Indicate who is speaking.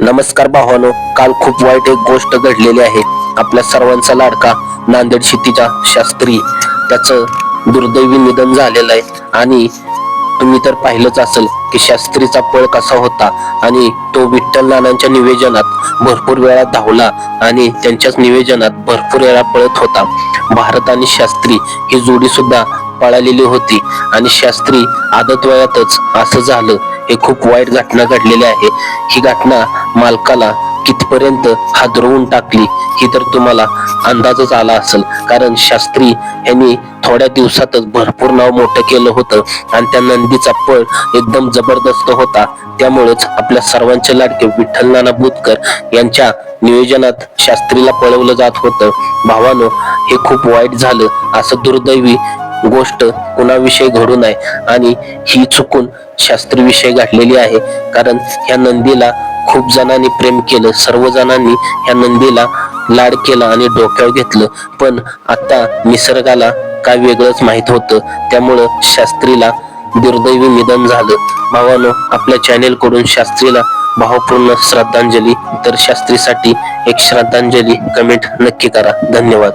Speaker 1: नमस्कार भावानो काल खूप वाईट एक गोष्ट घडलेली आहे. आपल्या सर्वांचा लाडका नांदेड शेतीचा शास्त्री. त्याचं दुर्दैवी निधन झालेलं आहे. आणि तुम्ही तर पाहिलंच असेल की शास्त्रीचा पळ कसा होता आणि तो विठ्ठल नानांच्या निवेदनात भरपूर वेळा धावला आणि त्यांच्याच निवेदनात भरपूर वेळा पळत होता. भारत आणि शास्त्री ही जोडी सुद्धा पळालेली होती आणि शास्त्री आदत वयातच असं झालं. हे खूप वाईट घटना घडलेली आहे. ही घटना मालकाला कितपर्यंत हादरवून टाकली ही तर तुम्हाला अंदाजच आला असेल. कारण शास्त्री यांनी थोड्या दिवसातच भरपूर नाव मोठं केलं होतं आणि त्या नंदीचा पळ एकदम जबरदस्त होता. त्यामुळेच आपल्या सर्वांचे लाडके विठ्ठल नाना बुतकर यांच्या नियोजनात शास्त्रीला पळवलं जात होतं. भावानो हे खूप वाईट झालं. असं दुर्दैवी गोष्ट कुणाविषयी घडू नये आणि ही चुकून शास्त्रीविषयी गाठलेली घडलेली आहे. कारण ह्या नंदीला खूप जणांनी प्रेम केलं सर्व जणांनी ह्या नंदीला लाड केला आणि डोक्यावर घेतलं. पण आता निसर्गाला काय वेगळंच माहीत होतं. त्यामुळं शास्त्रीला दुर्दैवी निधन झालं. भावानो आपल्या चॅनेलकडून शास्त्रीला भावपूर्ण श्रद्धांजली. तर शास्त्रीसाठी एक श्रद्धांजली कमेंट नक्की करा. धन्यवाद.